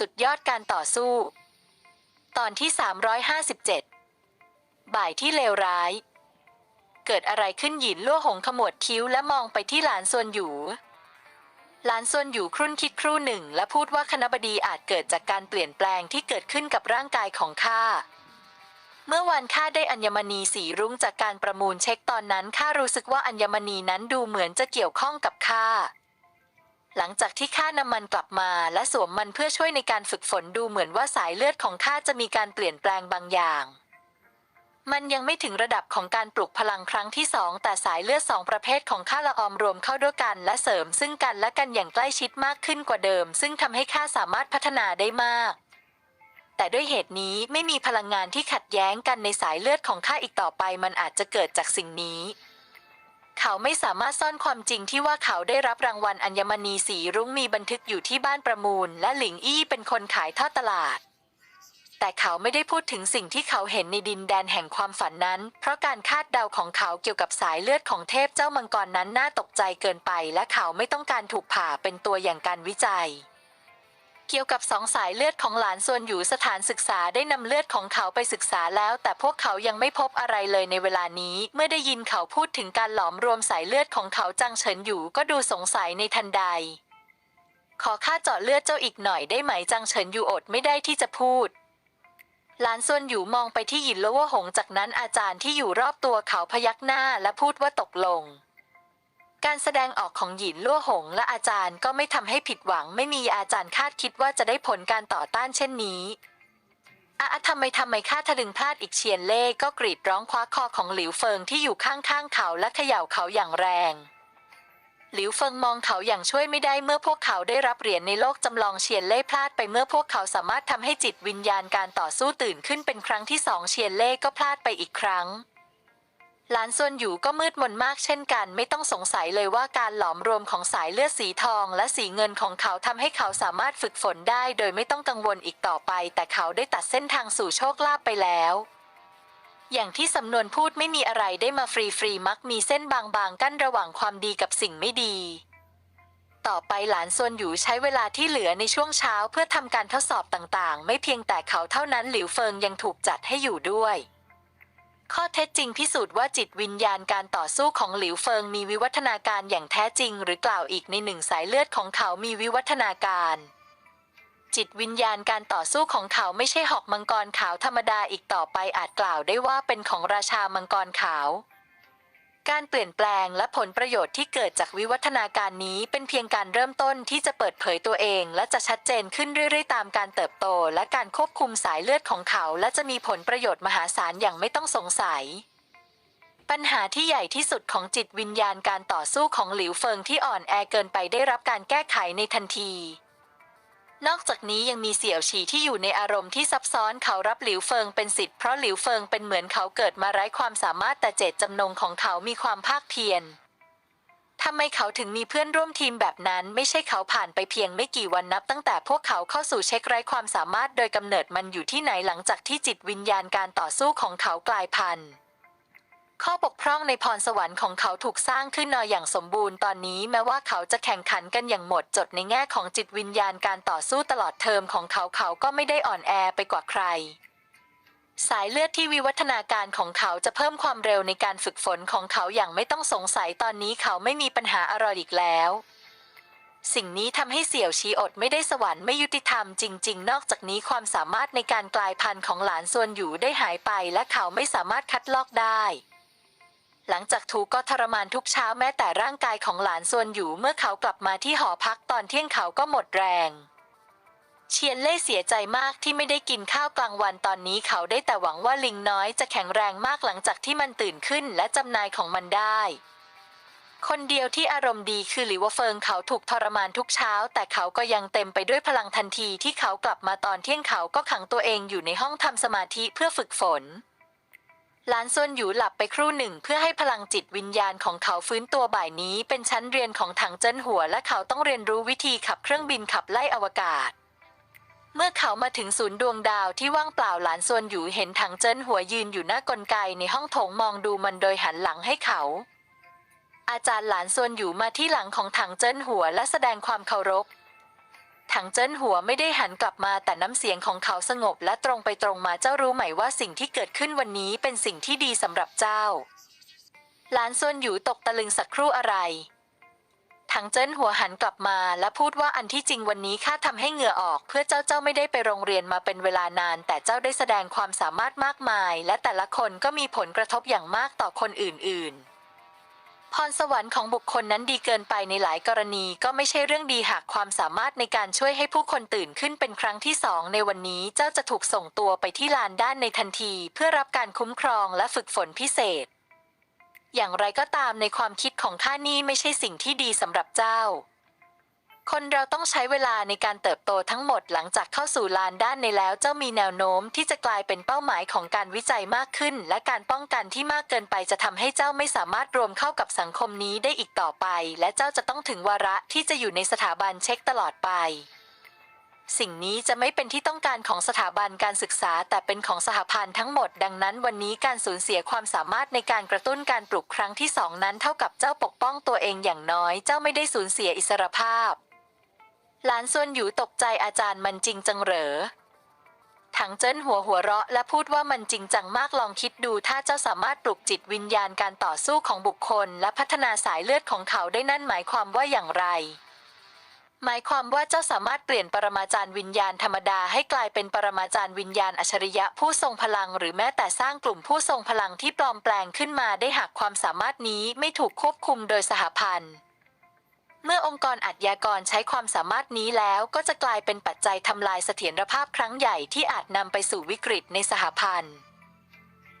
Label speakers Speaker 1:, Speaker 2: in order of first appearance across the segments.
Speaker 1: สุดยอดการต่อสู้ ตอนที่ 357 บ่ายที่เลวร้าย เกิดอะไรขึ้นหยินล่วหงขมวดคิ้วและมองไปที่หลานซวนหยูหลานซวนหยูครุ่นคิดครู่หนึ่ง และพูดว่าคณบดีอาจเกิดจากการเปลี่ยนแปลงที่เกิดขึ้นกับร่างกายของข้า เมื่อวานข้าได้อัญมณีสีรุ้งจากการประมูลเช็คตอนนั้นข้ารู้สึกว่าอัญมณีนั้นดูเหมือนจะเกี่ยวข้องกับข้า หลังจากที่ข้านำมันกลับมาและสวมมันเพื่อช่วยในการฝึกฝนดูเหมือนว่าสายเลือดของข้าจะมีการเปลี่ยนแปลงบางอย่าง มันยังไม่ถึงระดับของการปลุกพลังครั้งที่สองแต่สายเลือดสองประเภทของข้าละออมรวมเข้าด้วยกัน และเสริมซึ่งกันและกันอย่างใกล้ชิดมากขึ้นกว่าเดิม ซึ่งทำให้ข้าสามารถพัฒนาได้มาก แต่ด้วยเหตุนี้ไม่มีพลังงานที่ขัดแย้งกันในสายเลือดของข้าอีกต่อไป มันอาจจะเกิดจากสิ่งนี้ เขาไม่สามารถซ่อนความจริงที่ว่าเขาได้รับรางวัลอัญมณีสีรุ้งมีบันทึกอยู่ที่บ้านประมูล และหลิงอี้เป็นคนขายทอดตลาด แต่เขาไม่ได้พูดถึงสิ่งที่เขาเห็นในดินแดนแห่งความฝันนั้น เพราะการคาดเดาของเขาเกี่ยวกับสายเลือดของเทพเจ้ามังกรนั้นน่าตกใจเกินไป และเขาไม่ต้องการถูกผ่าเป็นตัวอย่างการวิจัย เกี่ยวกับสองสายเลือดของหลานส่วนอยู่สถานศึกษาได้นำเลือดของเขาไปศึกษาแล้ว แต่พวกเขายังไม่พบอะไรเลยในเวลานี้ เมื่อได้ยินเขาพูดถึงการหลอมรวมสายเลือดของเขาจังเฉินอยู่ก็ดูสงสัยในทันใด ขอค่าเจาะเลือดเจ้าอีกหน่อยได้ไหมจังเฉินอยู่อดไม่ได้ที่จะพูดหลานส่วนอยู่มองไปที่หยินลว่าหงจากนั้นอาจารย์ที่อยู่รอบตัวเขาพยักหน้าและพูดว่าตกลง การแสดงออกของหยินลั่วหงและอาจารย์ก็ไม่ทำให้ผิดหวังไม่มีอาจารย์คาดคิดว่าจะได้ผลการต่อต้านเช่นนี้อะอะทำไมทำไมข้าทะลึงพลาดอีกเชียนเล่ก็กรีดร้องคว้าคอของหลิวเฟิงที่อยู่ข้างๆเขาและเขย่าเขาอย่างแรง หลิวเฟิงมองเขาอย่างช่วยไม่ได้เมื่อพวกเขาได้รับเหรียญในโลกจำลองเชียนเล่พลาดไปเมื่อพวกเขาสามารถทำให้จิตวิญญาณการต่อสู้ตื่นขึ้นเป็นครั้งที่สองเชียนเล่ก็พลาดไปอีกครั้ง หลานส่วนอยู่ก็มืดมนมากเช่นกัน ไม่ต้องสงสัยเลยว่าการหลอมรวมของสายเลือดสีทองและสีเงินของเขาทำให้เขาสามารถฝึกฝนได้ โดยไม่ต้องกังวลอีกต่อไป แต่เขาได้ตัดเส้นทางสู่โชคลาภไปแล้วอย่างที่สำนวนพูดไม่มีอะไรได้มาฟรีๆมักมีเส้นบางๆ กั้นระหว่างความดีกับสิ่งไม่ดี ต่อไปหลานส่วนอยู่ใช้เวลาที่เหลือในช่วงเช้าเพื่อทำการทดสอบต่างๆ ไม่เพียงแต่เขาเท่านั้นหลิวเฟิงยังถูกจัดให้อยู่ด้วย ข้อเท็จจริงพิสูจน์ว่าจิตวิญญาณการต่อสู้ของหลิวเฟิงมีวิวัฒนาการอย่างแท้จริง หรือกล่าวอีกในหนึ่งสายเลือดของเขามีวิวัฒนาการ จิตวิญญาณการต่อสู้ของเขาไม่ใช่หอกมังกรขาวธรรมดาอีกต่อไปอาจกล่าวได้ว่าเป็นของราชามังกรขาว การเปลี่ยนแปลงและผลประโยชน์ที่เกิดจากวิวัฒนาการนี้เป็นเพียงการเริ่มต้นที่จะเปิดเผยตัวเอง และจะชัดเจนขึ้นเรื่อยๆ ตามการเติบโต และการควบคุมสายเลือดของเขา และจะมีผลประโยชน์มหาศาลอย่างไม่ต้องสงสัย ปัญหาที่ใหญ่ที่สุดของจิตวิญญาณการต่อสู้ของหลิวเฟิงที่อ่อนแอเกินไปได้รับการแก้ไขในทันที นอกจากนี้ยังมีเสี่ยวฉีที่อยู่ในอารมณ์ที่ซับซ้อนเขารับหลิวเฟิงเป็นสิทธิ์เพราะหลิวเฟิงเป็นเหมือนเขาเกิดมาไร้ความสามารถแต่เจตจำนงของเขามีความภาคเพียรทำไมเขาถึงมีเพื่อนร่วมทีมแบบนั้น ไม่ใช่เขาผ่านไปเพียงไม่กี่วันนับตั้งแต่พวกเขาเข้าสู่เช็คไร้ความสามารถโดยกำเนิดมันอยู่ที่ไหนหลังจากที่จิตวิญญาณการต่อสู้ของเขากลายพันธุ์ ข้อบกพร่องในพรสวรรค์ของเขาถูกสร้างขึ้นมาอย่างสมบูรณ์ตอนนี้แม้ว่าเขาจะแข่งขันกันอย่างหมดจดในแง่ของจิตวิญญาณการต่อสู้ตลอดเทอมของเขาเขาก็ไม่ได้อ่อนแอไปกว่าใคร สายเลือดที่วิวัฒนาการของเขาจะเพิ่มความเร็วในการฝึกฝนของเขาอย่างไม่ต้องสงสัยตอนนี้เขาไม่มีปัญหาอะไรอีกแล้ว สิ่งนี้ทำให้เสี่ยวชีอดไม่ได้สวรรค์ไม่ยุติธรรมจริง ๆ นอกจากนี้ความสามารถในการกลายพันธุ์ของหลานส่วนอยู่ได้หายไป และเขาไม่สามารถคัดลอกได้ หลังจากถูกก็ทรมานทุกเช้าแม้แต่ร่างกายของหลานส่วนอยู่เมื่อเขากลับมาที่หอพักตอนเที่ยงเขาก็หมดแรง เชียนเล่เสียใจมากที่ไม่ได้กินข้าวกลางวันตอนนี้เขาได้แต่หวังว่าลิงน้อยจะแข็งแรงมากหลังจากที่มันตื่นขึ้นและจำนายของมันได้คนเดียวที่อารมณ์ดีคือหลิวเฟิงเขาถูกทรมานทุกเช้า แต่เขาก็ยังเต็มไปด้วยพลังทันทีที่เขากลับมาตอนเที่ยงเขาก็ขังตัวเองอยู่ในห้องทำสมาธิเพื่อฝึกฝน หลานส่วนอยู่หลับไปครู่หนึ่งเพื่อให้พลังจิตวิญญาณของเขาฟื้นตัวบ่ายนี้ เป็นชั้นเรียนของถังเจิ้นหัว และเขาต้องเรียนรู้วิธีขับเครื่องบินขับไล่อวกาศ เมื่อเขามาถึงศูนย์ดวงดาวที่ว่างเปล่าหลานส่วนอยู่เห็นถังเจิ้นหัวยืนอยู่หน้ากลไกในห้องโถงมองดูมันโดยหันหลังให้เขา อาจารย์หลานส่วนอยู่มาที่หลังของถังเจิ้นหัวและแสดงความเคารพ ถังเจิ้นหัวไม่ได้หันกลับมาแต่น้ำเสียงของเขาสงบและตรงไปตรงมาเจ้ารู้ไหมว่าสิ่งที่เกิดขึ้นวันนี้เป็นสิ่งที่ดีสำหรับเจ้า หลานซวนอยู่ตกตะลึงสักครู่อะไร ถังเจิ้นหัวหันกลับมาและพูดว่าอันที่จริงวันนี้ข้าทำให้เหงื่อออก เพื่อเจ้าเจ้าไม่ได้ไปโรงเรียนมาเป็นเวลานาน แต่เจ้าได้แสดงความสามารถมากมาย และแต่ละคนก็มีผลกระทบอย่างมากต่อคนอื่นๆ พรสวรรค์ของบุคคลนั้นดีเกินไปในหลายกรณีก็ไม่ใช่เรื่องดีหากความสามารถในการช่วยให้ผู้คนตื่นขึ้นเป็นครั้งที่สองในวันนี้เจ้าจะถูกส่งตัวไปที่ลานด้านในทันที เพื่อรับการคุ้มครองและฝึกฝนพิเศษ อย่างไรก็ตามในความคิดของข้านี่ไม่ใช่สิ่งที่ดีสำหรับเจ้า คนเราต้องใช้เวลาในการเติบโตทั้งหมดหลังจากเข้าสู่ลานด้านในแล้วเจ้ามีแนวโน้มที่จะกลายเป็นเป้าหมายของการวิจัยมากขึ้น และการป้องกันที่มากเกินไปจะทำให้เจ้าไม่สามารถรวมเข้ากับสังคมนี้ได้อีกต่อไป และเจ้าจะต้องถึงวาระที่จะอยู่ในสถาบันเช็คตลอดไป สิ่งนี้จะไม่เป็นที่ต้องการของสถาบันการศึกษา แต่เป็นของสหพันธ์ทั้งหมด ดังนั้นวันนี้การสูญเสียความสามารถในการกระตุ้นการปลุกครั้งที่สองนั้นเท่ากับเจ้าปกป้องตัวเองอย่างน้อย เจ้าไม่ได้สูญเสียอิสรภาพ หลานส่วนอยู่ตกใจอาจารย์มันจริงจังเหรอถังเจิ้นหัวหัวเราะและพูดว่ามันจริงจังมากลองคิดดูถ้าเจ้าสามารถปลุกจิตวิญญาณการต่อสู้ของบุคคล และพัฒนาสายเลือดของเขาได้นั่นหมายความว่าอย่างไร หมายความว่าเจ้าสามารถเปลี่ยนปรมาจารย์วิญญาณธรรมดาให้กลายเป็นปรมาจารย์วิญญาณอัจฉริยะผู้ทรงพลัง หรือแม้แต่สร้างกลุ่มผู้ทรงพลังที่ปลอมแปลงขึ้นมาได้หากความสามารถนี้ไม่ถูกควบคุมโดยสหพันธ์ เมื่อองค์กรอาชญากรใช้ความสามารถนี้แล้วก็จะกลายเป็นปัจจัยทำลายเสถียรภาพครั้งใหญ่ที่อาจนำไปสู่วิกฤตในสหพันธ์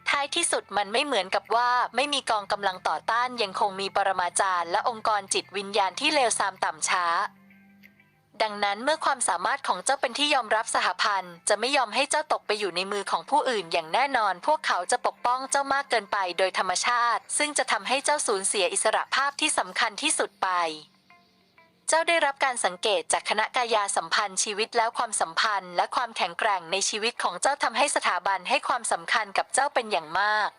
Speaker 1: ท้ายที่สุดมันไม่เหมือนกับว่าไม่มีกองกำลังต่อต้านยังคงมีปรมาจารย์และองค์กรจิตวิญญาณที่เลวทรามต่ำช้า ดังนั้นเมื่อความสามารถของเจ้าเป็นที่ยอมรับสหพันธ์ จะไม่ยอมให้เจ้าตกไปอยู่ในมือของผู้อื่นอย่างแน่นอน พวกเขาจะปกป้องเจ้ามากเกินไปโดยธรรมชาติ ซึ่งจะทำให้เจ้าสูญเสียอิสระภาพที่สำคัญที่สุดไป เจ้าได้รับการสังเกตจากคณะกายาสัมพันธ์ชีวิตแล้วความสัมพันธ์ และความแข็งแกร่งในชีวิตของเจ้าทำให้สถาบันให้ความสำคัญกับเจ้าเป็นอย่างมาก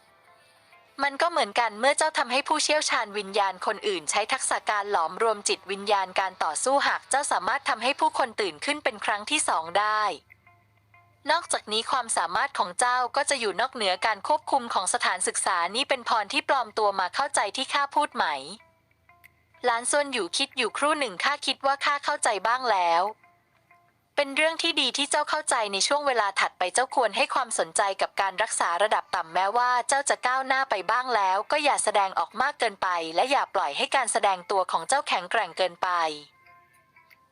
Speaker 1: มันก็เหมือนกันเมื่อเจ้าทำให้ผู้เชี่ยวชาญวิญญาณคนอื่น ใช้ทักษะการหลอมรวมจิตวิญญาณการต่อสู้หากเจ้าสามารถทำให้ผู้คนตื่นขึ้นเป็นครั้งที่สองได้นอกจากนี้ความสามารถของเจ้าก็จะอยู่นอกเหนือการควบคุมของสถานศึกษานี่เป็นพรที่ปลอมตัวมาเข้าใจที่ข้าพูดไหม หลานส่วนอยู่คิดอยู่ครู่หนึ่งข้าคิดว่าข้าเข้าใจบ้างแล้ว เป็นเรื่องที่ดีที่เจ้าเข้าใจในช่วงเวลาถัดไปเจ้าควรให้ความสนใจกับการรักษาระดับต่ำแม้ว่าเจ้าจะก้าวหน้าไปบ้างแล้ว ก็อย่าแสดงออกมากเกินไป และอย่าปล่อยให้การแสดงตัวของเจ้าแข็งแกร่งเกินไป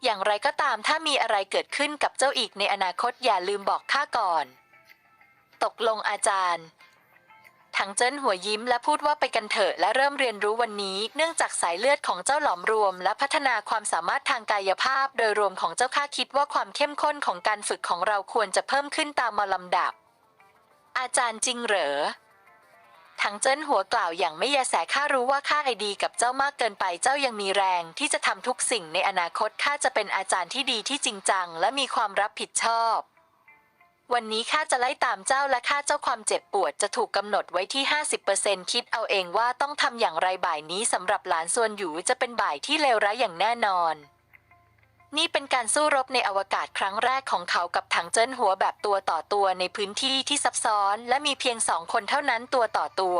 Speaker 1: อย่างไรก็ตามถ้ามีอะไรเกิดขึ้นกับเจ้าอีกในอนาคตอย่าลืมบอกข้าก่อน ตกลงอาจารย์ ถังเจิ้นหัวยิ้มและพูดว่าไปกันเถอะและเริ่มเรียนรู้วันนี้ เนื่องจากสายเลือดของเจ้าหลอมรวม และพัฒนาความสามารถทางกายภาพ โดยรวมของเจ้าข้าคิดว่าความเข้มข้นของการฝึกของเราควรจะเพิ่มขึ้นตามมาลำดับ อาจารย์จริงเหรอถังเจิ้นหัวกล่าวอย่างไม่แยแสข้ารู้ว่าข้าไอดีกับเจ้ามากเกินไปเจ้ายังมีแรง ที่จะทำทุกสิ่งในอนาคตข้าจะเป็นอาจารย์ที่ดีที่จริงจัง และมีความรับผิดชอบ วันนี้ข้าจะไล่ตามเจ้าและข้าเจ้าความเจ็บปวดจะถูกกำหนดไว้ที่ 50%คิดเอาเองว่าต้องทำอย่างไรบ่ายนี้สำหรับหลานส่วนอยู่จะเป็นบ่ายที่เลวร้ายอย่างแน่นอน นี่เป็นการสู้รบในอวกาศครั้งแรกของเขากับถังเจิ้นหัวแบบตัวต่อตัวในพื้นที่ที่ซับซ้อน และมีเพียงสองคนเท่านั้นตัวต่อตัว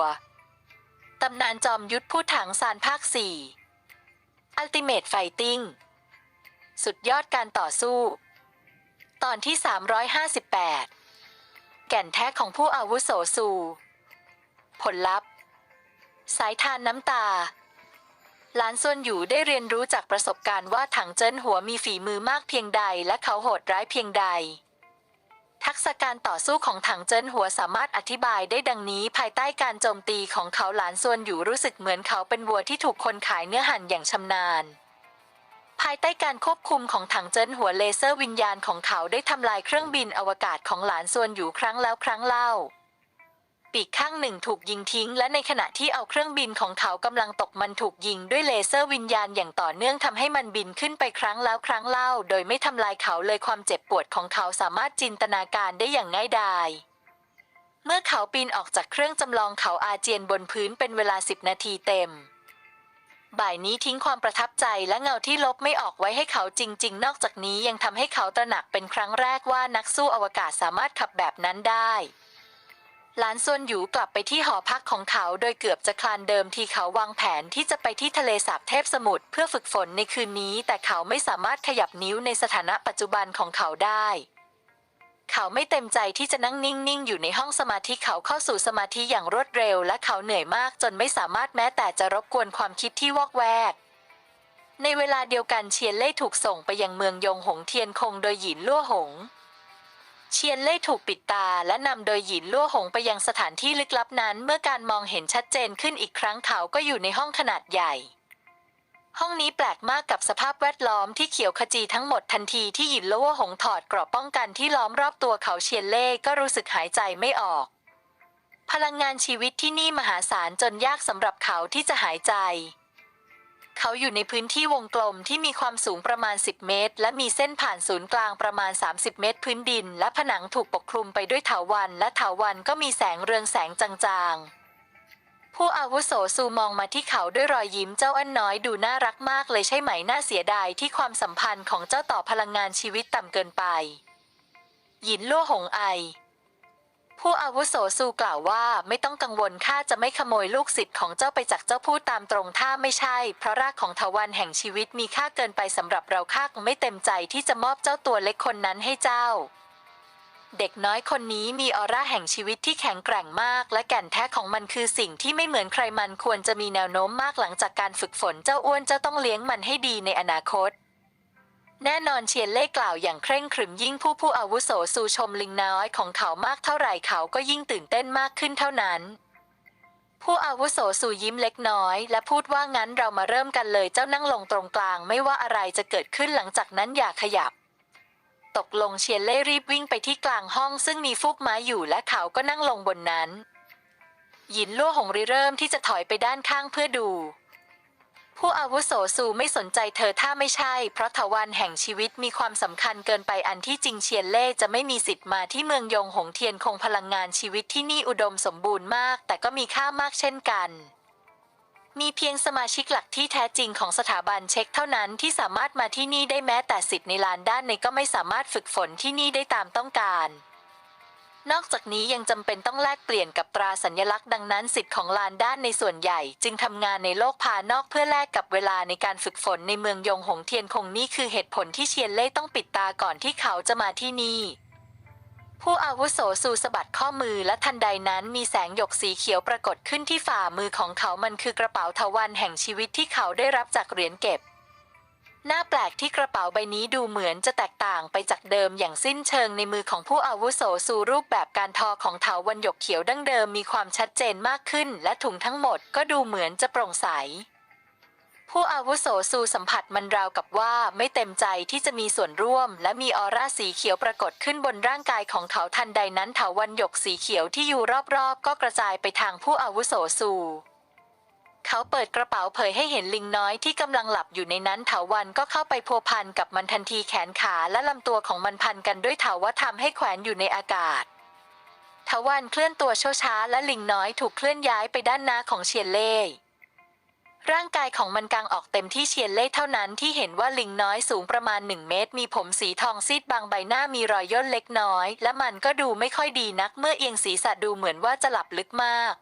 Speaker 1: ตำนานจอมยุทธผู้ถังซานภาค 4 Ultimate Fighting สุดยอดการต่อสู้ ตอนที่ 358 แก่นแท้ของผู้อาวุโสซูผลลัพธ์ สายทานน้ำตา หลานส่วนอยู่ได้เรียนรู้จากประสบการณ์ว่าถังเจิ้นหัวมีฝีมือมากเพียงใดและเขาโหดร้ายเพียงใด ทักษะการต่อสู้ของถังเจิ้นหัวสามารถอธิบายได้ดังนี้ภายใต้การโจมตีของเขาหลานส่วนอยู่รู้สึกเหมือนเขาเป็นวัวที่ถูกคนขายเนื้อหั่นอย่างชำนาญ ภายใต้การควบคุมของถังเจิ้นหัวเลเซอร์วิญญาณของเขาได้ทำลายเครื่องบินอวกาศของหลานส่วนอยู่ครั้งแล้วครั้งเล่า ปีกข้างหนึ่งถูกยิงทิ้ง และในขณะที่เอาเครื่องบินของเขากำลังตกมันถูกยิงด้วยเลเซอร์วิญญาณอย่างต่อเนื่องทำให้มันบินขึ้นไปครั้งแล้วครั้งเล่า โดยไม่ทำลายเขาเลยความเจ็บปวดของเขาสามารถจินตนาการได้อย่างง่ายดายเมื่อเขาปีนออกจากเครื่องจำลองเขาอาเจียนบนพื้นเป็นเวลาสิบนาทีเต็ม บ่ายนี้ทิ้งความประทับใจและเงาที่ลบไม่ออกไว้ให้เขาจริง ๆ นอกจากนี้ยังทำให้เขาตระหนักเป็นครั้งแรกว่านักสู้อวกาศสามารถขับแบบนั้นได้หลานส่วนหยูกลับไปที่หอพักของเขาโดยเกือบจะคลานเดิมที่เขาวางแผนที่จะไปที่ทะเลสาบเทพสมุทรเพื่อฝึกฝนในคืนนี้ แต่เขาไม่สามารถขยับนิ้วในสถานะปัจจุบันของเขาได้ เขาไม่เต็มใจที่จะนั่งนิ่งๆ อยู่ในห้องสมาธิเขาเข้าสู่สมาธิอย่างรวดเร็ว และเขาเหนื่อยมากจนไม่สามารถแม้แต่จะรบกวนความคิดที่วอกแวก ในเวลาเดียวกันเชียนเล่ถูกส่งไปยังเมืองยงหงเทียนคงโดยหยินลั่วหง เชียนเล่ถูกปิดตาและนำโดยหยินลั่วหงไปยังสถานที่ลึกลับนั้น เมื่อการมองเห็นชัดเจนขึ้นอีกครั้งเขาก็อยู่ในห้องขนาดใหญ่ ห้องนี้แปลกมากกับสภาพแวดล้อมที่เขียวขจีทั้งหมดทันทีที่หยินลั่วหงถอดกราะป้องกันที่ล้อมรอบตัวเขาเชียนเล่ก็รู้สึกหายใจไม่ออก พลังงานชีวิตที่นี่มหาศาลจนยากสำหรับเขาที่จะหายใจ เขาอยู่ในพื้นที่วงกลมที่มีความสูงประมาณ 10 เมตร และมีเส้นผ่านศูนย์กลางประมาณ 30 เมตร พื้นดิน และผนังถูกปกคลุมไปด้วยเถาวัลย์และเถาวัลย์ก็มีแสงเรืองแสงจางๆ ผู้อาวุโสซูมองมาที่เขาด้วยรอยยิ้มเจ้าอันน้อยดูน่ารักมากเลยใช่ไหมน่าเสียดายที่ความสัมพันธ์ของเจ้าต่อพลังงานชีวิตต่ำเกินไป หยินลั่วหงไอ ผู้อาวุโสซูกล่าวว่าไม่ต้องกังวลข้าจะไม่ขโมยลูกศิษย์ของเจ้าไปจากเจ้าพูดตามตรงถ้าไม่ใช่ เพราะรากของทวันแห่งชีวิตมีค่าเกินไปสำหรับเราข้าคงไม่เต็มใจที่จะมอบเจ้าตัวเล็กคนนั้นให้เจ้า เด็กน้อยคนนี้มีออร่าแห่งชีวิตที่แข็งแกร่งมาก และแก่นแท้ของมันคือสิ่งที่ไม่เหมือนใครมันควรจะมีแนวโน้มมากหลังจากการฝึกฝนเจ้าอ้วนจ้าต้องเลี้ยงมันให้ดีในอนาคต แน่นอนเชียนเล่กล่าวอย่างเคร่งครึมยิ่งผู้ผู้อาวุโสสู่ชมลิงน้อยของเขามากเท่าไหร่เขาก็ยิ่งตื่นเต้นมากขึ้นเท่านั้นผู้อาวุโสสู่ยิ้มเล็กน้อย และพูดว่างั้นเรามาเริ่มกันเลยเจ้านั่งลงตรงกลาง ไม่ว่าอะไรจะเกิดขึ้นหลังจากนั้นอย่าขยับ ตกลงเชียนเล่รีบวิ่งไปที่กลางห้องซึ่งมีฟูกไม้อยู่และเขาก็นั่งลงบนนั้น หยินลั่วหงริเริ่มที่จะถอยไปด้านข้างเพื่อดู ผู้อาวุโสซูไม่สนใจเธอถ้าไม่ใช่ เพราะทวันแห่งชีวิตมีความสำคัญเกินไปอันที่จริงเชียนเล่จะไม่มีสิทธิ์มาที่เมืองยงหงเทียนคงพลังงานชีวิตที่นี่อุดมสมบูรณ์มาก แต่ก็มีค่ามากเช่นกัน มีเพียงสมาชิกหลักที่แท้จริงของสถาบันเช็คเท่านั้นที่สามารถมาที่นี่ได้แม้แต่สิทธิ์ในลานด้านในก็ไม่สามารถฝึกฝนที่นี่ได้ตามต้องการ นอกจากนี้ยังจำเป็นต้องแลกเปลี่ยนกับตราสัญลักษณ์ดังนั้นสิทธิ์ของลานด้านในส่วนใหญ่ จึงทำงานในโลกภานอกเพื่อแลกกับเวลาในการฝึกฝนในเมืองยงหงเทียนคงนี่คือเหตุผลที่เชียนเล่ต้องปิดตาก่อนที่เขาจะมาที่นี่ ผู้อาวุโสสูสะบัดข้อมือและทันใดนั้นมีแสงหยกสีเขียวปรากฏขึ้นที่ฝ่ามือของเขามันคือกระเป๋าทวันแห่งชีวิตที่เขาได้รับจากเหรียญเก็บ หน้าแปลกที่กระเป๋าใบนี้ดูเหมือนจะแตกต่างไปจากเดิมอย่างสิ้นเชิงในมือของผู้อาวุโสสูรูปแบบการทอของเถาวันหยกเขียวดั้งเดิมมีความชัดเจนมากขึ้น และถุงทั้งหมดก็ดูเหมือนจะโปร่งใส ผู้อาวุโสสู่สัมผัสมันราวกับว่าไม่เต็มใจที่จะมีส่วนร่วม และมีออร่าสีเขียวปรากฏขึ้นบนร่างกายของเขาทันใดนั้นเถาวันหยกสีเขียวที่อยู่รอบๆ ก็กระจายไปทางผู้อาวุโสสู่เขาเปิดกระเป๋าเผยให้เห็นลิงน้อยที่กำลังหลับอยู่ในนั้นเถาวันก็เข้าไปพัวพันกับมันทันทีแขนขาและลำตัวของมันพันกันด้วยเถาวัทำให้แขวนอยู่ในอากาศเถาวันเคลื่อนตัวช้าๆและลิงน้อยถูกเคลื่อนย้ายไปด้านหน้าของเชียนเล่ ร่างกายของมันกางออกเต็มที่เชียนเล่เท่านั้นที่เห็นว่าลิงน้อยสูงประมาณหนึ่งเมตร มีผมสีทองซีดบางใบหน้ามีรอยย่นเล็กน้อย และมันก็ดูไม่ค่อยดีนักเมื่อเอียงศีรษะดูเหมือนว่าจะหลับลึกมาก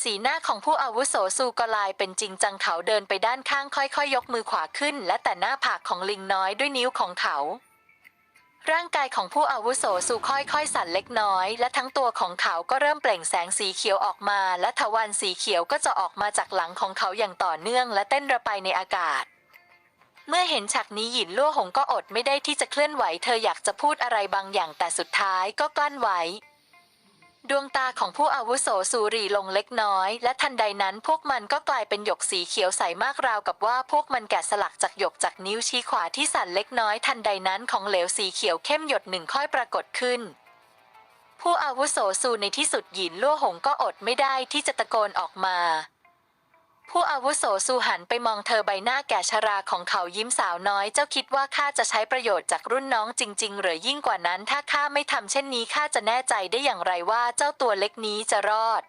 Speaker 1: สีหน้าของผู้อาวุโสซูกลายเป็นจริงจังเขาเดินไปด้านข้างค่อยๆยกมือขวาขึ้น และแต่หน้าผากของลิงน้อยด้วยนิ้วของเขา ร่างกายของผู้อาวุโสสูค่อยๆ สั่นเล็กน้อย และทั้งตัวของเขาก็เริ่มเปล่งแสงสีเขียวออกมา และทวารสีเขียวก็จะออกมาจากหลังของเขาอย่างต่อเนื่อง และเต้นระไปในอากาศ เมื่อเห็นฉากนี้หยินลั่วหงก็อดไม่ได้ที่จะเคลื่อนไหว เธออยากจะพูดอะไรบางอย่างแต่สุดท้ายก็กลั้นไว้ ดวงตาของผู้อาวุโสสูรีลงเล็กน้อย และทันใดนั้นพวกมันก็กลายเป็นหยกสีเขียวใสมากราวกับว่าพวกมันแกะสลักจากหยกจากนิ้วชี้ขวาที่สั่นเล็กน้อยทันใดนั้นของเหลวสีเขียวเข้มหยดหนึ่งค่อยปรากฏขึ้น ผู้อาวุโสสูในที่สุดหยินลั่วหงก็อดไม่ได้ที่จะตะโกนออกมา ผู้อาวุโสสูหันไปมองเธอใบหน้าแก่ชราของเขายิ้มสาวน้อย เจ้าคิดว่าข้าจะใช้ประโยชน์จากรุ่นน้องจริง ๆ หรือยิ่งกว่านั้น ถ้าข้าไม่ทำเช่นนี้ข้าจะแน่ใจได้อย่างไรว่าเจ้าตัวเล็กนี้จะรอด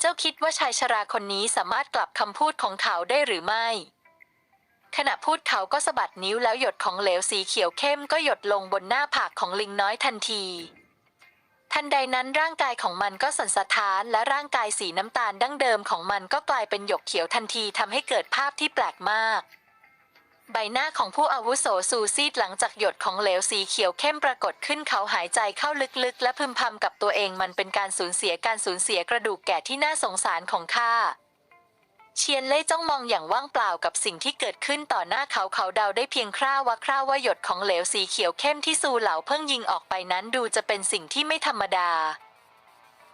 Speaker 1: เจ้าคิดว่าชายชราคนนี้สามารถกลับคำพูดของเขาได้หรือไม่ ขณะพูดเขาก็สะบัดนิ้วแล้วหยดของเหลวสีเขียวเข้มก็หยดลงบนหน้าผากของลิงน้อยทันที ทันใดนั้นร่างกายของมันก็สั่นสะท้านและร่างกายสีน้ำตาลดั้งเดิมของมันก็กลายเป็นหยกเขียวทันทีทำให้เกิดภาพที่แปลกมาก ใบหน้าของผู้อาวุโสซูซีดหลังจากหยดของเหลวสีเขียวเข้มปรากฏขึ้นเขาหายใจเข้าลึกๆ และพึมพำกับตัวเองมันเป็นการสูญเสียการสูญเสียกระดูกแก่ที่น่าสงสารของข้า เชียนเล่จ้องมองอย่างว่างเปล่ากับสิ่งที่เกิดขึ้นต่อหน้าเขาเขาเดาได้เพียงคร่าวว่าคร่าวว่าหยดของเหลวสีเขียวเข้มที่ซูเหลาเพิ่งยิงออกไปนั้นดูจะเป็นสิ่งที่ไม่ธรรมดา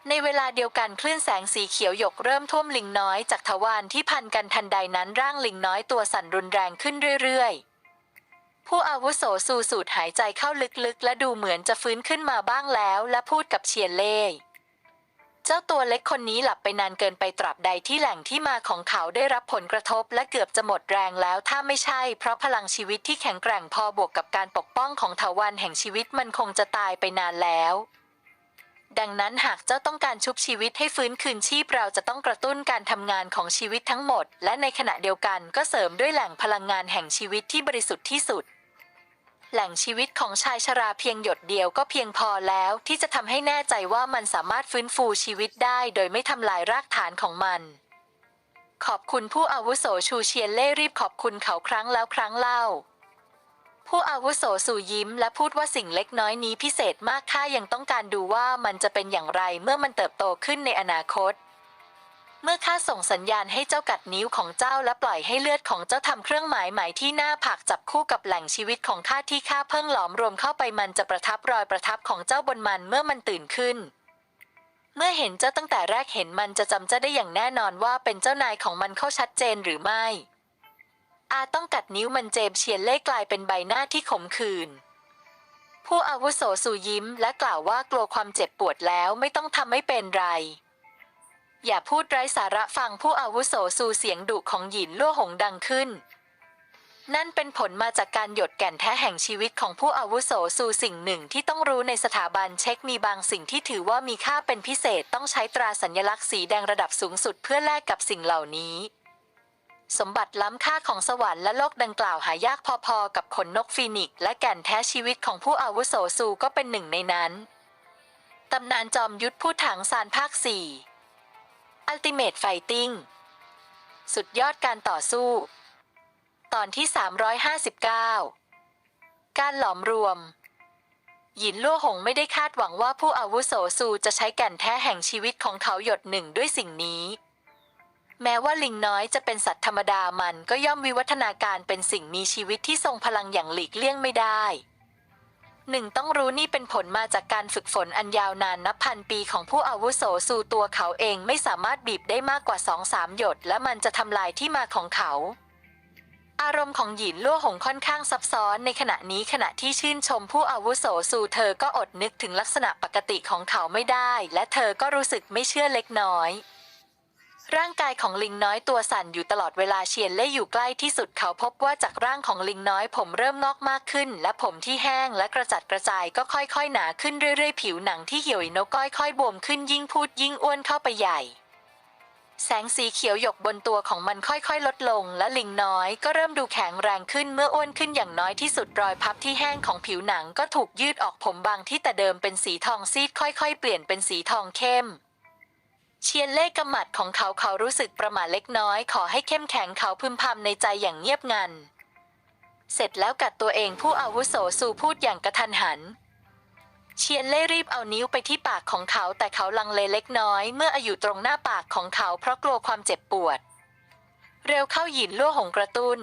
Speaker 1: ในเวลาเดียวกันคลื่นแสงสีเขียวหยกเริ่มท่วมลิงน้อยจากทวารที่พันกันทันใดนั้นร่างลิงน้อยตัวสั่นรุนแรงขึ้นเรื่อยๆ ผู้อาวุโสสูสูดหายใจเข้าลึกๆ และดูเหมือนจะฟื้นขึ้นมาบ้างแล้ว และพูดกับเชียนเล่ เจ้าตัวเล็กคนนี้หลับไปนานเกินไปตราบใดที่แหล่งที่มาของเขาได้รับผลกระทบและเกือบจะหมดแรงแล้วถ้าไม่ใช่ เพราะพลังชีวิตที่แข็งแกร่งพอบวกกับการปกป้องของถาวันแห่งชีวิตมันคงจะตายไปนานแล้วดังนั้นหากเจ้าต้องการชุบชีวิตให้ฟื้นคืนชีพเราจะต้องกระตุ้นการทำงานของชีวิตทั้งหมด และในขณะเดียวกันก็เสริมด้วยแหล่งพลังงานแห่งชีวิตที่บริสุทธิ์ที่สุด แหล่งชีวิตของชายชราเพียงหยดเดียวก็เพียงพอแล้วที่จะทำให้แน่ใจว่ามันสามารถฟื้นฟูชีวิตได้โดยไม่ทำลายรากฐานของมัน ขอบคุณผู้อาวุโสชูเชียนเล่รีบขอบคุณเขาครั้งแล้วครั้งเล่า ผู้อาวุโสสู่ยิ้มและพูดว่าสิ่งเล็กน้อยนี้พิเศษมากข้ายังต้องการดูว่ามันจะเป็นอย่างไรเมื่อมันเติบโตขึ้นในอนาคต เมื่อข้าส่งสัญญาณให้เจ้ากัดนิ้วของเจ้าและปล่อยให้เลือดของเจ้าทำเครื่องหมายหมายที่หน้าผากจับคู่กับแหล่งชีวิตของข้าที่ข้าเพิ่งหลอมรวมเข้าไปมันจะประทับรอยประทับของเจ้าบนมันเมื่อมันตื่นขึ้น เมื่อเห็นเจ้าตั้งแต่แรกเห็นมันจะจำเจ้าได้อย่างแน่นอนว่าเป็นเจ้านายของมันเข้าชัดเจนหรือไม่ อาต้องกัดนิ้วมันเจมเชียนเล่กลายเป็นใบหน้าที่ขมขื่นผู้อาวุโสสู่ยิ้มและกล่าวว่ากลัวความเจ็บปวดแล้วไม่ต้องทำไม่เป็นไร อย่าพูดไร้สาระฟังผู้อาวุโสสู่เสียงดุของหยินล่วหงดังขึ้น นั่นเป็นผลมาจากการหยดแก่นแท้แห่งชีวิตของผู้อาวุโสสู่สิ่งหนึ่งที่ต้องรู้ในสถาบันเช็คมีบางสิ่งที่ถือว่ามีค่าเป็นพิเศษต้องใช้ตราสัญลักษณ์สีแดงระดับสูงสุดเพื่อแลกกับสิ่งเหล่านี้ สมบัติล้ำค่าของสวรรค์และโลกดังกล่าวหายากพอๆกับขนนกฟีนิกซ์และแก่นแท้ชีวิตของผู้อาวุโสสูก็เป็นหนึ่งในนั้นตำนานจอมยุทธผู้ถังซานภาคสี่ 4 Ultimate Fighting สุดยอดการต่อสู้ ตอนที่ 359 การหลอมรวม หยินลั่วหงไม่ได้คาดหวังว่าผู้อาวุโสสูจะใช้แก่นแท้แห่งชีวิตของเขาหยดหนึ่งด้วยสิ่งนี้ แม้ว่าลิงน้อยจะเป็นสัตว์ธรรมดามันก็ย่อมวิวัฒนาการเป็นสิ่งมีชีวิตที่ทรงพลังอย่างหลีกเลี่ยงไม่ได้ หนึ่งต้องรู้นี่เป็นผลมาจากการฝึกฝนอันยาวนานนับพันปีของผู้อาวุโสสู่ตัวเขาเองไม่สามารถบีบได้มากกว่าสองสามหยด และมันจะทำลายที่มาของเขา อารมณ์ของหยินลั่วหงค่อนข้างซับซ้อนในขณะนี้ขณะที่ชื่นชมผู้อาวุโสสู่เธอก็อดนึกถึงลักษณะปกติของเขาไม่ได้ และเธอก็รู้สึกไม่เชื่อเล็กน้อย ร่างกายของลิงน้อยตัวสั่นอยู่ตลอดเวลาเชียนเล่อยู่ใกล้ที่สุดเขาพบว่าจากร่างของลิงน้อยผมเริ่มงอกมากขึ้น และผมที่แห้งและกระจัดกระจายก็ค่อยๆ หนาขึ้นเรื่อยๆ ผิวหนังที่เหี่ยวโนก้อยค่อยบวมขึ้นยิ่งพูดยิ่งอ้วนเข้าไปใหญ่แสงสีเขียวหยกบนตัวของมันค่อยๆ ลดลง และลิงน้อยก็เริ่มดูแข็งแรงขึ้นเมื่ออ้วนขึ้นอย่างน้อยที่สุดรอยพับที่แห้งของผิวหนังก็ถูกยืดออกผมบางที่แต่เดิมเป็นสีทองซีดค่อยๆ เปลี่ยนเป็นสีทองเข้ม ชียนเล่กำหมัดของเขาเขารู้สึกประม่าเล็กน้อย ขอให้เข้มแข็งเขาพึมพำในใจอย่างเงียบงัน เสร็จแล้วกัดตัวเองผู้อาวุโสสู่พูดอย่างกระทันหัน เชียนเล่รีบเอานิ้วไปที่ปากของเขาแต่เขาลังเลเล็กน้อย เมื่ออายุตรงหน้าปากของเขาเพราะกลัวความเจ็บปวด เร็วเข้าหยินลั่วหงกระตุน้น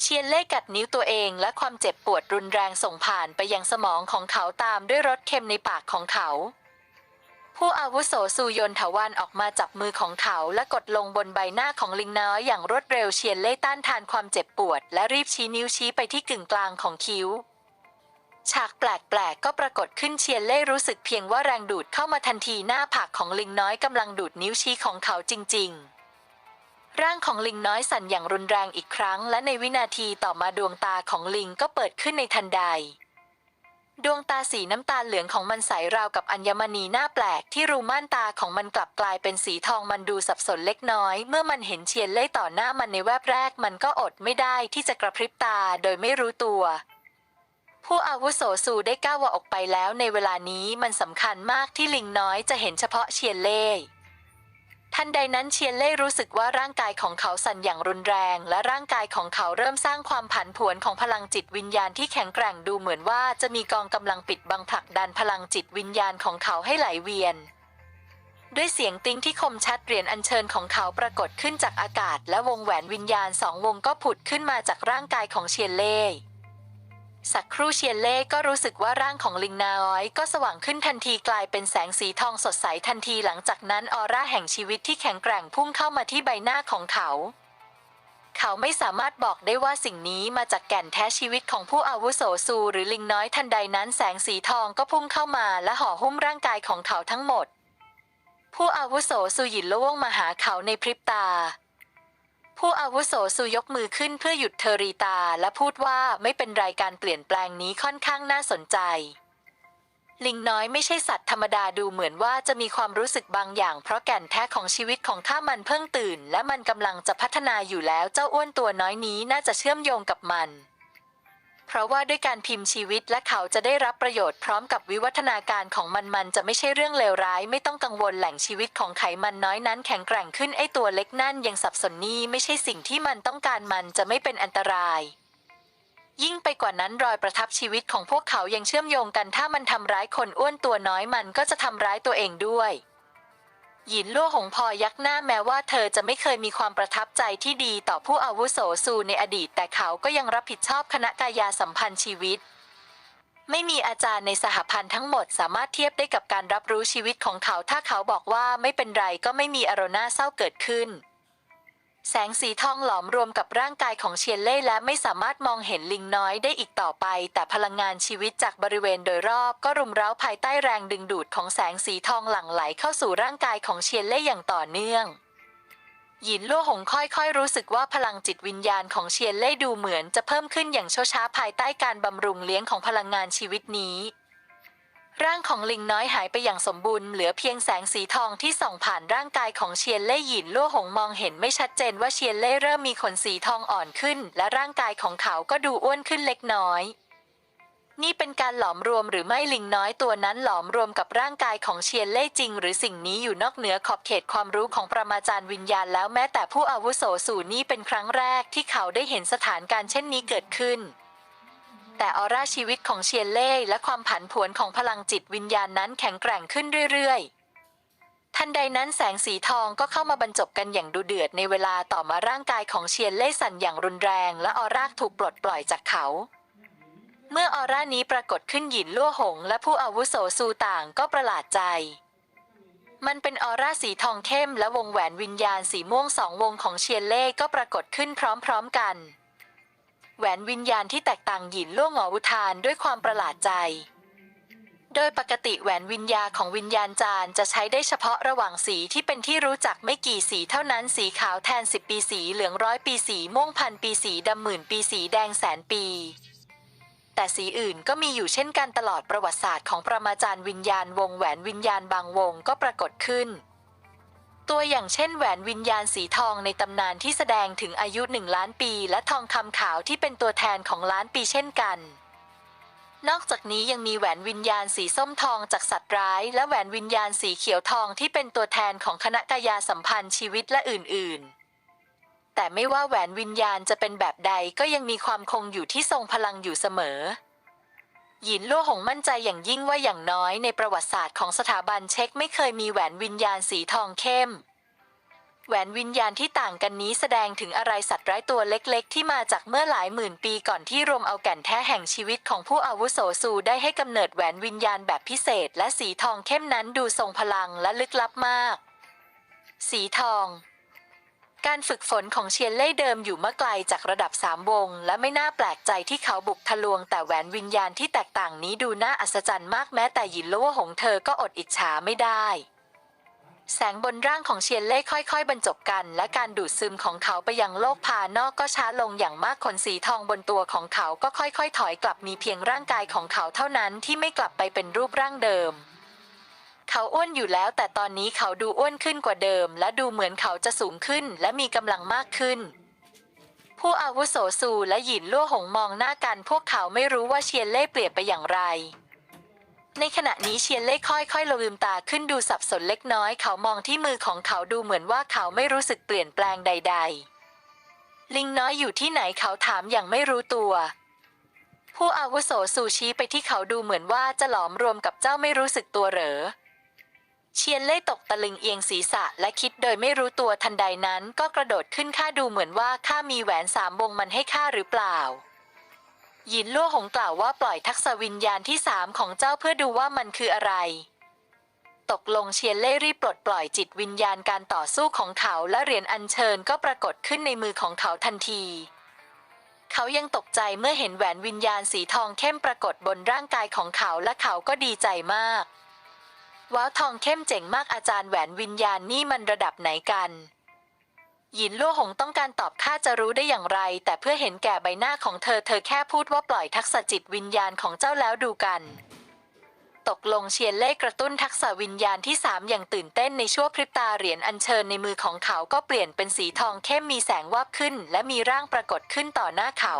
Speaker 1: เชียนเล่กัดนิ้วตัวเองและความเจ็บปวดรุนแรงส่งผ่านไปยังสมองของเขาตามด้วยรสเค็มในปากของเขา ผู้อาวุโสสูยนถวันออกมาจับมือของเขาและกดลงบนใบหน้าของลิงน้อยอย่างรวดเร็วเชียนเล่ต้านทานความเจ็บปวด และรีบชี้นิ้วชี้ไปที่กึ่งกลางของคิ้ว ฉากแปลกๆก็ปรากฏขึ้นเชียนเล่รู้สึกเพียงว่าแรงดูดเข้ามาทันทีหน้าผากของลิงน้อยกำลังดูดนิ้วชี้ของเขาจริง ๆร่างของลิงน้อยสั่นอย่างรุนแรงอีกครั้ง และในวินาทีต่อมาดวงตาของลิงก็เปิดขึ้นในทันใด ดวงตาสีน้ำตาลเหลืองของมันใสราวกับอัญมณีหน้าแปลกที่รูม่านตาของมันกลับกลายเป็นสีทองมันดูสับสนเล็กน้อย เมื่อมันเห็นเชียนเล่ต่อหน้ามันในแวบแรกมันก็อดไม่ได้ที่จะกระพริบตาโดยไม่รู้ตัว ผู้อาวุโสซูได้ก้าวออกไปแล้วในเวลานี้มันสำคัญมากที่ลิงน้อยจะเห็นเฉพาะเชียนเล่ ทันใดนั้นเชียนเล่รู้สึกว่าร่างกายของเขาสั่นอย่างรุนแรง และร่างกายของเขาเริ่มสร้างความผันผวนของพลังจิตวิญญาณที่แข็งแกร่งดูเหมือนว่าจะมีกองกำลังปิดบังผลักดันพลังจิตวิญญาณของเขาให้ไหลเวียน ด้วยเสียงติ้งที่คมชัดเหรียญอัญเชิญของเขาปรากฏขึ้นจากอากาศ และวงแหวนวิญญาณสองวงก็ผุดขึ้นมาจากร่างกายของเชียนเล่ สักครู่เชียนเล่ก็รู้สึกว่าร่างของลิงนาอ้อย ก็สว่างขึ้นทันทีกลายเป็นแสงสีทองสดใสทันทีหลังจากนั้นออร่าแห่งชีวิตที่แข็งแกร่งพุ่งเข้ามาที่ใบหน้าของเขา เขาไม่สามารถบอกได้ว่าสิ่งนี้มาจากแก่นแท้ชีวิตของผู้อาวุโสซูหรือลิงน้อยทันใดนั้นแสงสีทองก็พุ่งเข้ามาและห่อหุ้มร่างกายของเขาทั้งหมด ผู้อาวุโสซูหยินล่วงมาหาเขาในพริบตา ผู้อาวุโสซูยกมือขึ้นเพื่อหยุดเทอรีตาและพูดว่าไม่เป็นไรการเปลี่ยนแปลงนี้ค่อนข้างน่าสนใจ ลิงน้อยไม่ใช่สัตว์ธรรมดาดูเหมือนว่าจะมีความรู้สึกบางอย่าง เพราะแก่นแท้ของชีวิตของข้ามันเพิ่งตื่น และมันกำลังจะพัฒนาอยู่แล้วเจ้าอ้วนตัวน้อยนี้น่าจะเชื่อมโยงกับมัน เพราะว่าด้วยการพิมพ์ชีวิตและเขาจะได้รับประโยชน์พร้อมกับวิวัฒนาการของมันมันจะไม่ใช่เรื่องเลวร้าย ไม่ต้องกังวลแหล่งชีวิตของไขมันน้อยนั้น แข็งแกร่งขึ้นไอตัวเล็กนั่นยังสับสนนี่ไม่ใช่สิ่งที่มันต้องการมันจะไม่เป็นอันตรายยิ่งไปกว่านั้นรอยประทับชีวิตของพวกเขายังเชื่อมโยงกันถ้ามันทำร้ายคนอ้วนตัวน้อยมันก็จะทำร้ายตัวเองด้วย หยินล่วหงพอยักหน้าแม้ว่าเธอจะไม่เคยมีความประทับใจที่ดีต่อผู้อาวุโสซูในอดีต แต่เขาก็ยังรับผิดชอบคณะกายาสัมพันธ์ชีวิต ไม่มีอาจารย์ในสหพันธ์ทั้งหมดสามารถเทียบได้กับการรับรู้ชีวิตของเขา ถ้าเขาบอกว่าไม่เป็นไรก็ไม่มีอารมณ์น่าเศร้าเกิดขึ้น แสงสีทองหลอมรวมกับร่างกายของเชียนเล่และไม่สามารถมองเห็นลิงน้อยได้อีกต่อไป แต่พลังงานชีวิตจากบริเวณโดยรอบก็รุมเร้าภายใต้แรงดึงดูดของแสงสีทองหลั่งไหลเข้าสู่ร่างกายของเชียนเล่อย่างต่อเนื่องหยินลั่วหงค่อยๆ รู้สึกว่าพลังจิตวิญญาณของเชียนเล่ดูเหมือนจะเพิ่มขึ้นอย่างช้าๆภายใต้การบำรุงเลี้ยงของพลังงานชีวิตนี้ ร่างของลิงน้อยหายไปอย่างสมบูรณ์เหลือเพียงแสงสีทองที่ส่องผ่านร่างกายของเชียนเล่หยินลั่วหงมองเห็นไม่ชัดเจนว่าเชียนเล่เริ่มมีขนสีทองอ่อนขึ้น และร่างกายของเขาก็ดูอ้วนขึ้นเล็กน้อย นี่เป็นการหลอมรวมหรือไม่ลิงน้อยตัวนั้นหลอมรวมกับร่างกายของเชียนเล่จริง หรือสิ่งนี้อยู่นอกเหนือขอบเขตความรู้ของประมาจารย์วิญญาณแล้วแม้แต่ผู้อาวุโสสู่นี่เป็นครั้งแรกที่เขาได้เห็นสถานการณ์เช่นนี้เกิดขึ้น แต่ออร่าชีวิตของเชียนเล่และความผันผวนของพลังจิตวิญญาณนั้นแข็งแกร่งขึ้นเรื่อยๆ ทันใดนั้นแสงสีทองก็เข้ามาบรรจบกันอย่างดุเดือดในเวลาต่อมาร่างกายของเชียนเล่สั่นอย่างรุนแรง และออร่าถูกปลดปล่อยจากเขา เมื่อออร่านี้ปรากฏขึ้นหยินลั่วหง และผู้อาวุโสซูต่างก็ประหลาดใจมันเป็นออร่าสีทองเข้มและวงแหวนวิญญาณสีม่วงสองวงของเชียนเล่ก็ปรากฏขึ้นพร้อมๆกัน แหวนวิญญาณที่แตกต่างหยินล่วงหออุทานด้วยความประหลาดใจ โดยปกติแหวนวิญญาของวิญญาณจาร์จะใช้ได้เฉพาะระหว่างสีที่เป็นที่รู้จักไม่กี่สีเท่านั้นสีขาวแทนสิบปีสีเหลืองร้อยปีสีม่วงพันปีสีดำหมื่นปีสีแดงแสนปีแต่สีอื่นก็มีอยู่เช่นกันตลอดประวัติศาสตร์ของประมาจารย์วิญญาณวงแหวนวิญญาณบางวงก็ปรากฏขึ้น ตัวอย่างเช่นแหวนวิญญาณสีทองในตำนานที่แสดงถึงอายุหนึ่งล้านปี และทองคำขาวที่เป็นตัวแทนของล้านปีเช่นกัน นอกจากนี้ยังมีแหวนวิญญาณสีส้มทองจากสัตว์ร้าย และแหวนวิญญาณสีเขียวทองที่เป็นตัวแทนของคณะกายาสัมพันธ์ชีวิตและอื่น ๆ แต่ไม่ว่าแหวนวิญญาณจะเป็นแบบใดก็ยังมีความคงอยู่ที่ทรงพลังอยู่เสมอ หยินลั่วหงมั่นใจอย่างยิ่งว่าอย่างน้อยในประวัติศาสตร์ของสถาบันเช็คไม่เคยมีแหวนวิญญาณสีทองเข้ม แหวนวิญญาณที่ต่างกันนี้แสดงถึงอะไรสัตว์ร้ายตัวเล็กๆ ที่มาจากเมื่อหลายหมื่นปีก่อนที่รวมเอาแก่นแท้แห่งชีวิตของผู้อาวุโสซูได้ให้กำเนิดแหวนวิญญาณแบบพิเศษ และสีทองเข้มนั้นดูทรงพลังและลึกลับมาก สีทอง การฝึกฝนของเชียนเล่เดิมอยู่เมาไกลจากระดับสามวง และไม่น่าแปลกใจที่เขาบุกทะลวง แต่แหวนวิญญาณที่แตกต่างนี้ดูน่าอัศจรรย์มากแม้แต่หยินลั่วหงเธอก็อดอิจฉาไม่ได้แสงบนร่างของเชียนเล่ค่อยๆ บรรจบกัน และการดูดซึมของเขาไปยังโลกภายนอกก็ช้าลงอย่างมากขนสีทองบนตัวของเขาก็ค่อยๆ ถอยกลับมีเพียงร่างกายของเขาเท่านั้นที่ไม่กลับไปเป็นรูปร่างเดิม เขาอ้วนอยู่แล้ว แต่ตอนนี้เขาดูอ้วนขึ้นกว่าเดิม และดูเหมือนเขาจะสูงขึ้นและมีกำลังมากขึ้น ผู้อาวุโสซูและหยินลั่วหงมองหน้ากัน พวกเขาไม่รู้ว่าเชียนเล่เปลี่ยนไปอย่างไร ในขณะนี้เชียนเล่ค่อยๆลืมตาขึ้นดูสับสนเล็กน้อย เขามองที่มือของเขาดูเหมือนว่าเขาไม่รู้สึกเปลี่ยนแปลงใด ๆ ลิงน้อยอยู่ที่ไหนเขาถามอย่างไม่รู้ตัวผู้อาวุโสซูชี้ไปที่เขาดูเหมือนว่าจะหลอมรวมกับเจ้าไม่รู้สึกตัวเหรอ เชียนเล่ตกตะลึงเอียงศีรษะและคิดโดยไม่รู้ตัวทันใดนั้น ก็กระโดดขึ้นข้าดูเหมือนว่าข้ามีแหวนสามวงมันให้ข้าหรือเปล่า หยินลั่วหงกล่าวว่าปล่อยทักษวิญญาณที่สามของเจ้าเพื่อดูว่ามันคืออะไร ตกลงเชียนเล่รีบปลดปล่อยจิตวิญญาณการต่อสู้ของเขาและเหรียญอัญเชิญก็ปรากฏขึ้นในมือของเขาทันทีเขายังตกใจเมื่อเห็นแหวนวิญญาณสีทองเข้มปรากฏบนร่างกายของเขาและเขาก็ดีใจมาก ว้าวทองเข้มเจ๋งมากอาจารย์แหวนวิญญาณนี่มันระดับไหนกันหยินลั่วหงต้องการตอบข้าจะรู้ได้อย่างไร แต่เพื่อเห็นแก่ใบหน้าของเธอเธอแค่พูดว่าปล่อยทักษะจิตวิญญาณของเจ้าแล้วดูกัน ตกลงเชียนเล่กระตุ้นทักษะวิญญาณที่สามอย่างตื่นเต้นในชั่วพริบตาเหรียญอัญเชิญในมือของเขาก็เปลี่ยนเป็นสีทองเข้มมีแสงวาบขึ้น และมีร่างปรากฏขึ้นต่อหน้าเขา